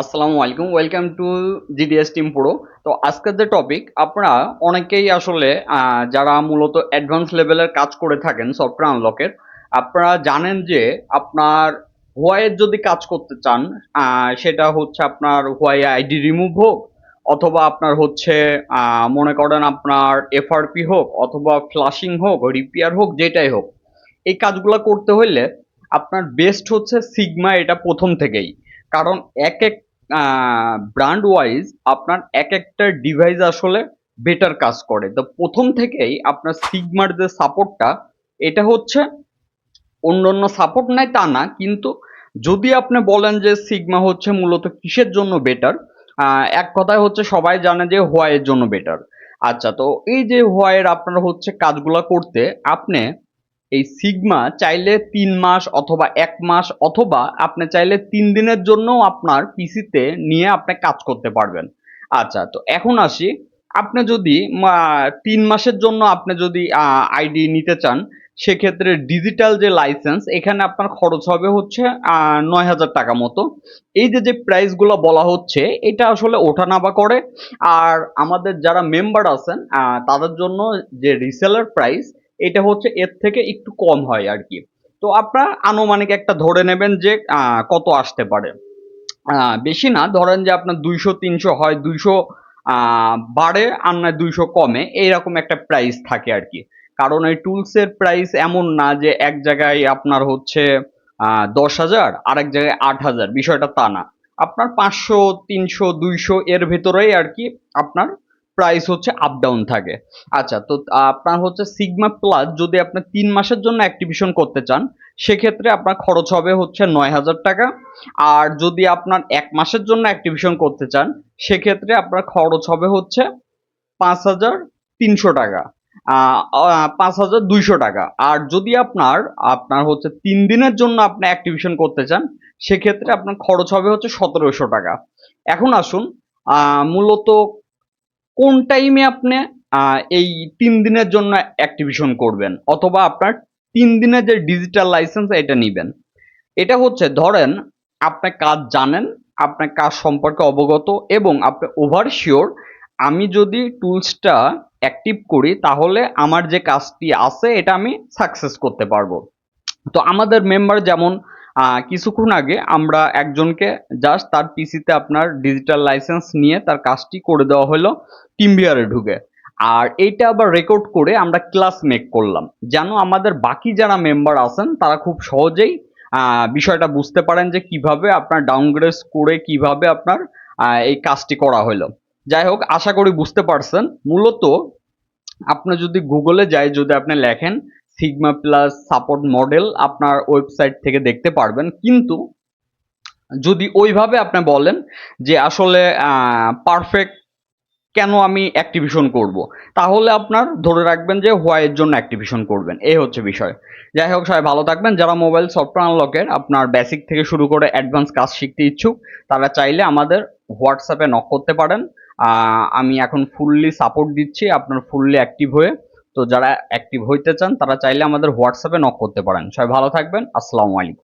আসসালামু আলাইকুম। Welcome to GDS team pro তো আজকের যে টপিক আপনারা অনেকেই আসলে যারা মূলত অ্যাডভান্স লেভেলের কাজ করে থাকেন সফটওয়্যার আনলকের আপনারা জানেন যে আপনার হোয়াইয়ের যদি কাজ করতে চান সেটা হচ্ছে আপনার হোয়াই আইডি রিমুভ হোক, অথবা আপনার হচ্ছে মনে করেন আপনার এফআরপি হোক, অথবা ফ্লাশিং হোক রিপেয়ার হোক, যেটাই হোক, এই কাজগুলো করতে হলে আপনার বেস্ট হচ্ছে সিগমা এটা প্রথম থেকেই। কারণ এক এক ব্র্যান্ড ওয়াইজ আপনার এক একটা ডিভাইস আসলে বেটার কাজ করে। তো প্রথম থেকেই আপনার সিগমার যে সাপোর্টটা এটা হচ্ছে অন্য অন্য সাপোর্ট নাই তা না, কিন্তু যদি আপনি বলেন যে সিগমা হচ্ছে মূলত কিসের জন্য বেটার এক কথায় হচ্ছে সবাই জানে যে হোয়াইয়ের জন্য বেটার আচ্ছা তো এই যে হোয়াইয়ের আপনার হচ্ছে কাজগুলো করতে, আপনি এই সিগমা চাইলে তিন মাস অথবা এক মাস অথবা আপনি চাইলে তিন দিনের জন্য আপনার পিসিতে নিয়ে আপনি কাজ করতে পারবেন। আচ্ছা তো এখন আসি। আপনি যদি তিন মাসের জন্য আপনি যদি আইডি নিতে চান, সেক্ষেত্রে ডিজিটাল যে লাইসেন্স, এখানে আপনার খরচ হবে হচ্ছে নয় হাজার টাকা মতো। এই যে যে প্রাইসগুলো বলা হচ্ছে, এটা আসলে ওঠানামা করে। আর আমাদের যারা মেম্বার আছেন তাদের জন্য যে রিসেলার প্রাইস এটা হচ্ছে এর থেকে একটু কম হয় আর কি। তো আপনারা আনুমানিক একটা ধরে নেবেন যে কত আসতে পারে। বেশি না, ধরেন যে আপনার দুইশো, তিনশো হয়, দুইশো বাড়ে, আর না দুইশো কমে, এইরকম একটা প্রাইস থাকে আর কি। কারণ এই টুলসের প্রাইস এমন না যে এক জায়গায় আপনার হচ্ছে দশ হাজার আর এক জায়গায় আট হাজার, বিষয়টা তা না। আপনার পাঁচশো, তিনশো, দুইশো এর ভেতরেই আর কি আপনার প্রাইস হচ্ছে আপ ডাউন থাকে। আচ্ছা তো আপনার হচ্ছে সিগমা প্লাস যদি আপনি তিন মাসের জন্য অ্যাক্টিভেশন করতে চান, সেক্ষেত্রে আপনার খরচ হবে হচ্ছে নয় হাজার টাকা। আর যদি আপনার এক মাসের জন্য অ্যাক্টিভেশন করতে চান, সেক্ষেত্রে আপনার খরচ হবে হচ্ছে পাঁচ হাজার তিনশো টাকা। পাঁচ হাজার দুইশো টাকা। আর যদি আপনার আপনার হচ্ছে তিন দিনের জন্য আপনি অ্যাক্টিভেশন করতে চান, সেক্ষেত্রে আপনার খরচ হবে হচ্ছে সতেরোশো টাকা। এখন আসুন মূলত কোন টাইমে আপনি এই তিন দিনের জন্য অ্যাক্টিভেশন করবেন? অথবা আপনার তিন দিনের যে ডিজিটাল লাইসেন্স এটা নেবেন। এটা হচ্ছে, ধরেন, আপনি কাজ জানেন, আপনার কাজ সম্পর্কে অবগত, এবং আপনি ওভার শিওর আমি যদি টুলসটা অ্যাক্টিভ করি, তাহলে আমার যে কাজটি আছে, এটা আমি সাকসেস করতে পারব। তো আমাদের মেম্বার যেমন কিছুক্ষণ আগে আমরা একজনকে জাস্ট তার পিসিতে আপনার ডিজিটাল লাইসেন্স নিয়ে তার কাজটি করে দেওয়া হলো টিমভিয়ারে ঢুকে। আর এইটা আবার রেকর্ড করে আমরা ক্লাস মেক করলাম। যেন আমাদের বাকি যারা মেম্বার আছেন, তারা খুব সহজেই বিষয়টা বুঝতে পারেন যে কীভাবে আপনার ডাউনগ্রেড করে কীভাবে আপনার এই কাজটি করা হলো। যাই হোক, আশা করি বুঝতে পারছেন। মূলত, আপনি যদি গুগলে যাই, যদি আপনি লেখেন সিগমা প্লাস সাপোর্ট মডেল আপনার ওয়েবসাইট থেকে দেখতে পারবেন। কিন্তু যদি ওইভাবে আপনি বলেন যে আসলে পারফেক্ট কেন আমি অ্যাক্টিভেশন করব? তাহলে আপনার ধরে রাখবেন যে হোয়াইয়ের জন্য অ্যাক্টিভেশন করবেন। এই হচ্ছে বিষয়। যাই হোক, সবাই ভালো থাকবেন। যারা মোবাইল সফটওয়্যার আনলকের আপনার বেসিক থেকে শুরু করে অ্যাডভান্স কাজ শিখতে ইচ্ছুক, তারা চাইলে আমাদের হোয়াটসঅ্যাপে নক করতে পারেন। আমি এখন ফুললি সাপোর্ট দিচ্ছি। আপনার ফুললি অ্যাক্টিভ হয়ে তো যারা অ্যাক্টিভ হইতে চান, তারা চাইলে আমাদের হোয়াটসঅ্যাপে নক করতে পারেন। সবাই ভালো থাকবেন। আসসালামু আলাইকুম।